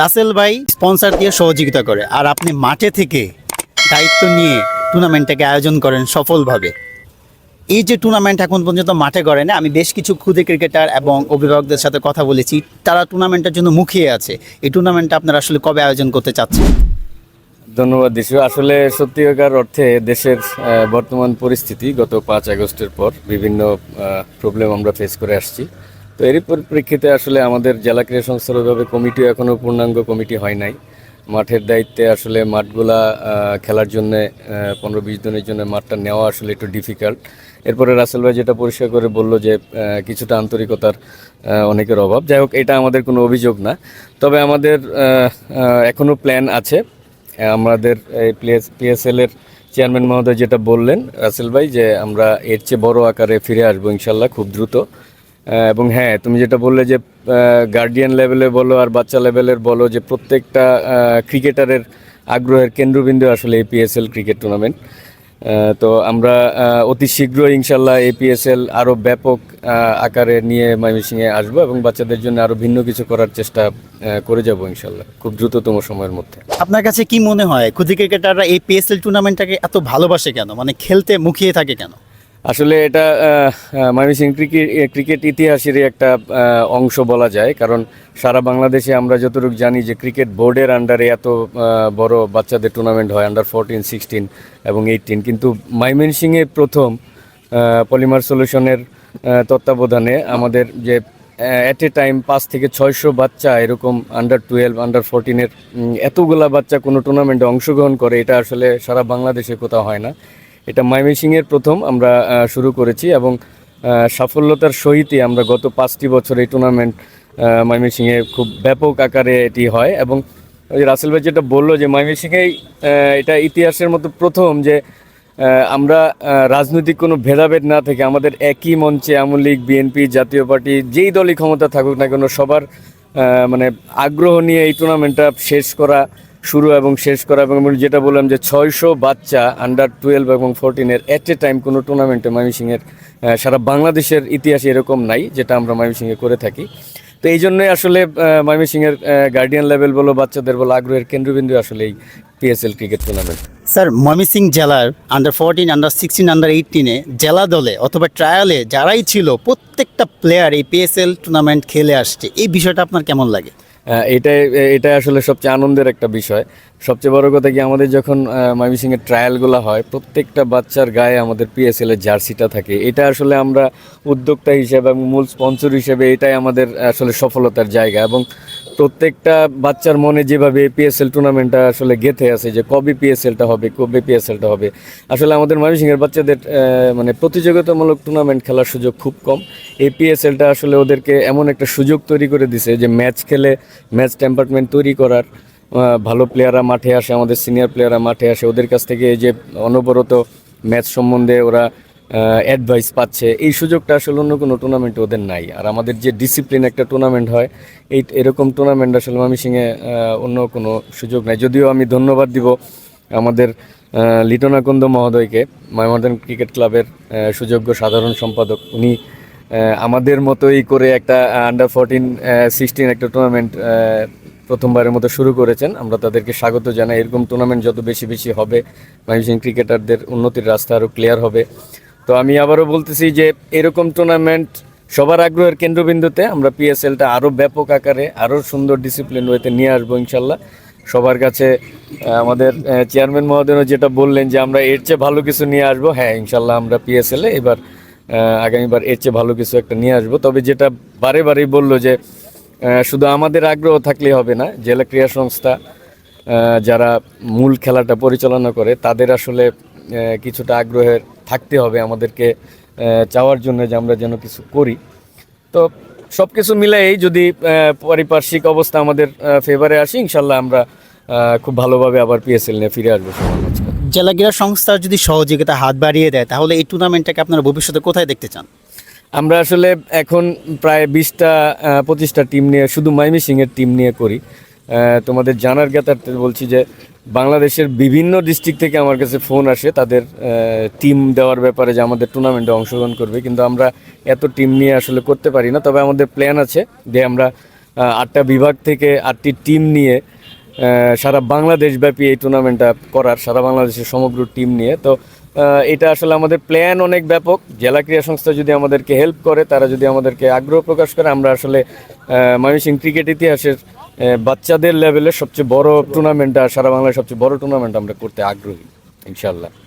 রাসেল ভাই স্পন্সর দিয়ে সহযোগিতা করে আর আপনি মাঠে থেকে দায়িত্ব নিয়ে টুর্নামেন্টটাকে আয়োজন করেন সফলভাবে। এই যে টুর্নামেন্ট এখন পর্যন্ত মাঠে করেন আমি বেশ কিছু ক্ষুদে ক্রিকেটার এবং অভিভাবকদের সাথে কথা বলেছি, তারা টুর্নামেন্টের জন্য মুখিয়ে আছে। এই টুর্নামেন্টটা আপনারা আসলে কবে আয়োজন করতে চাচ্ছেন? ধন্যবাদ দিশু। আসলে সত্যিকার অর্থে দেশের বর্তমান পরিস্থিতি গত পাঁচ আগস্টের পর বিভিন্ন প্রবলেম আমরা ফেস করে আসছি। তো এরই পরিপ্রেক্ষিতে আসলে আমাদের জেলা ক্রীড়া সংস্থার ওইভাবে কমিটি এখনও পূর্ণাঙ্গ কমিটি হয় নাই। মাঠের দায়িত্বে আসলে মাঠগুলা খেলার জন্য পনেরো বিশ দিনের জন্য মাঠটা নেওয়া আসলে একটু ডিফিকাল্ট এরপরে রাসেল ভাই যেটা পরিষ্কার করে বলল যে কিছুটা আন্তরিকতার অনেকের অভাব। যাই হোক এটা আমাদের কোনো অভিযোগ না। তবে আমাদের আহ, প্ল্যান আছে। আমাদের এই পিএসএল এর চেয়ারম্যান মহোদয় যেটা বললেন রাসেল ভাই যে আমরা এর চেয়ে বড় আকারে ফিরে আসব ইনশাল্লাহ খুব দ্রুত। এবং হ্যাঁ তুমি যেটা বললে যে গার্ডিয়ান লেভেলে বলো আর বাচ্চা লেভেলের বলো যে প্রত্যেকটা ক্রিকেটারের আগ্রহের কেন্দ্রবিন্দু আসলে এই পিএসএল ক্রিকেট টুর্নামেন্ট তো আমরা অতি শীঘ্রই ইনশাল্লাহ এপিএসএল আরও ব্যাপক আকারে নিয়ে ময়মনসিংহে আসব এবং বাচ্চাদের জন্য আরও ভিন্ন কিছু করার চেষ্টা করে যাব ইনশাল্লাহ, খুব দ্রুততম সময়ের মধ্যে। আপনার কাছে কি মনে হয়? ক্ষুদি ক্রিকেটাররা এই পিএসএল টুর্নামেন্টটাকে এত ভালোবাসে কেন? মানে খেলতে মুখিয়ে থাকে কেন? আসলে এটা ময়মনসিংহ ক্রিকেট ক্রিকেট ইতিহাসেরই একটা অংশ বলা যায়। কারণ সারা বাংলাদেশে আমরা যতটুকু জানি যে ক্রিকেট বোর্ডের আন্ডারে এত বড় বাচ্চাদের টুর্নামেন্ট হয় আন্ডার ফোরটিন সিক্সটিন এবং এইটিন কিন্তু ময়মনসিংহে প্রথম পলিমার সলিউশনের তত্ত্বাবধানে আমাদের যে অ্যাট এ টাইম পাঁচ থেকে ছয়শো বাচ্চা এরকম আন্ডার টুয়েলভ আন্ডার ফোরটিনের এতগুলা বাচ্চা কোনো টুর্নামেন্টে অংশগ্রহণ করে, এটা আসলে সারা বাংলাদেশে কোথাও হয় না। এটা ময়মনসিংহের প্রথম আমরা শুরু করেছি এবং সাফল্যতার সহিতই আমরা গত পাঁচটি বছর এই টুর্নামেন্ট ময়মনসিংহে খুব ব্যাপক আকারে এটি হয় এবং ওই রাসেল ভাই যেটা বলল যে ময়মনসিংহেই এটা ইতিহাসের মতো প্রথম যে আমরা রাজনৈতিক কোনো ভেদাভেদ না থেকে আমাদের একই মঞ্চে Awami League, BNP, Jatiya Party যেই দলই ক্ষমতা থাকুক না কেন সবার মানে আগ্রহ নিয়ে এই টুর্নামেন্টটা শেষ করা শুরু এবং শেষ করা এবং যেটা বললাম যে ছয়শো বাচ্চা আন্ডার টুয়েলভ এবং ফোরটিনের অ্যাট এ টাইম কোনো টুর্নামেন্টে ময়মনসিংহের সারা বাংলাদেশের ইতিহাসে এরকম নাই, যেটা আমরা ময়মনসিংহে করে থাকি। তো এই জন্যই আসলে ময়মনসিংহের গার্ডিয়ান লেভেল বলো, বাচ্চাদের বলো, আগ্রহের কেন্দ্রবিন্দু আসলে এই PSL cricket tournament sir Mymensingh জেলার under fourteen under sixteen under এইটিনে জেলা দলে অথবা ট্রায়ালে যারাই ছিল, প্রত্যেকটা প্লেয়ার এই পিএসএল টুর্নামেন্ট খেলে আসছে। এই বিষয়টা আপনার কেমন লাগে? এটাই এটা আসলে সবচেয়ে আনন্দের একটা বিষয়। সবচেয়ে বড় কথা কি, আমাদের যখন ময়মনসিংহের ট্রায়ালগুলো হয়, প্রত্যেকটা বাচ্চার গায়ে আমাদের পিএসএল এর জার্সিটা থাকে। এটা আসলে আমরা উদ্যোক্তা হিসেবে এবং মূল স্পন্সর হিসেবে এটাই আমাদের আসলে সফলতার জায়গা। এবং প্রত্যেকটা বাচ্চার মনে যেভাবে পিএসএল টুর্নামেন্টটা আসলে গেথে আছে যে কবে পিএসএলটা হবে, কবে পিএসএলটা হবে, আসলে আমাদের ময়মনসিংহের বাচ্চাদের মানে প্রতিযোগিতামূলক টুর্নামেন্ট খেলার সুযোগ খুব কম। এই পিএসএলটা আসলে ওদেরকে এমন একটা সুযোগ তৈরি করে দিছে যে ম্যাচ খেলে ম্যাচ টেম্পার্টমেন্ট তৈরি করার ভালো প্লেয়াররা মাঠে আসে, আমাদের সিনিয়র প্লেয়াররা মাঠে আসে। ওদের কাছ থেকে যে অনবরত ম্যাচ সম্বন্ধে ওরা অ্যাডভাইস পাচ্ছে। এই সুযোগটা আসলে অন্য কোনো টুর্নামেন্টে ওদের নাই। আর আমাদের যে ডিসিপ্লিন একটা টুর্নামেন্ট হয় এই এরকম টুর্নামেন্ট আসলে ময়মনসিংহে অন্য কোনো সুযোগ নাই। যদিও আমি ধন্যবাদ দিব আমাদের আহ, লিটন আকন্দ মহোদয়কে ময়মদন ক্রিকেট ক্লাবের সুযোগ্য সাধারণ সম্পাদক। উনি আমাদের মতোই করে একটা আন্ডার ফোরটিন সিক্সটিন একটা টুর্নামেন্ট প্রথমবারের মতো শুরু করেছেন। আমরা তাদেরকে স্বাগত জানাই। এরকম টুর্নামেন্ট যত বেশি বেশি হবে ময়মনসিংহ ক্রিকেটারদের উন্নতির রাস্তা আরও ক্লিয়ার হবে। তো আমি আবারও বলতেছি যে এরকম টুর্নামেন্ট সবার আগ্রহের কেন্দ্রবিন্দুতে আমরা পিএসএলটা আরও ব্যাপক আকারে আরও সুন্দর ডিসিপ্লিন ওয়েতে নিয়ে আসব ইনশাল্লাহ। সবার কাছে আমাদের চেয়ারম্যান মহোদয় যেটা বললেন যে আমরা এর চেয়ে ভালো কিছু নিয়ে আসব হ্যাঁ ইনশাল্লাহ আমরা পিএসএলে এবার আগামীবার এর চেয়ে ভালো কিছু একটা নিয়ে আসব। তবে যেটা বারে বারেই বলল যে শুধু আমাদের আগ্রহ থাকলে হবে না, জেলা ক্রীড়া সংস্থা যারা মূল খেলাটা পরিচালনা করে, তাদের আসলে কিছুটা আগ্রহের থাকতে হবে আমাদেরকে চাওয়ার জন্য যে আমরা যেন কিছু করি। তো সব কিছু মিলাই যদি পারিপার্শ্বিক অবস্থা আমাদের ফেভারে আসে ইনশাল্লাহ আমরা খুব ভালোভাবে আবার পিএসএল নিয়ে ফিরে আসব জেলা ক্রীড়া সংস্থার যদি সহযোগিতা হাত বাড়িয়ে দেয় তাহলে এই টুর্নামেন্টটাকে আপনারা ভবিষ্যতে কোথায় দেখতে চান? আমরা আসলে এখন প্রায় বিশটা পঁচিশটা টিম নিয়ে শুধু মাইমি সিংয়ের টিম নিয়ে করি। তোমাদের জানার জ্ঞাতার্থে বলছি যে বাংলাদেশের বিভিন্ন ডিস্ট্রিক্ট থেকে আমার কাছে ফোন আসে, তাদের টিম দেওয়ার ব্যাপারে যে আমাদের টুর্নামেন্টে অংশগ্রহণ করবে, কিন্তু আমরা এত টিম নিয়ে আসলে করতে পারি না। তবে আমাদের প্ল্যান আছে যে আমরা আটটা বিভাগ থেকে আটটি টিম নিয়ে সারা বাংলাদেশব্যাপী এই টুর্নামেন্টটা করার, সারা বাংলাদেশের সমগ্র টিম নিয়ে। তো এটা আসলে আমাদের প্ল্যান অনেক ব্যাপক। জেলা ক্রীড়া সংস্থা যদি আমাদেরকে হেল্প করে, তারা যদি আমাদেরকে আগ্রহ প্রকাশ করে, আমরা আসলে ময়মনসিংহ ক্রিকেট ইতিহাসের বাচ্চাদের লেভেলের সবচেয়ে বড় টুর্নামেন্টটা সারা বাংলার সবচেয়ে বড় টুর্নামেন্ট আমরা করতে আগ্রহী ইনশাল্লাহ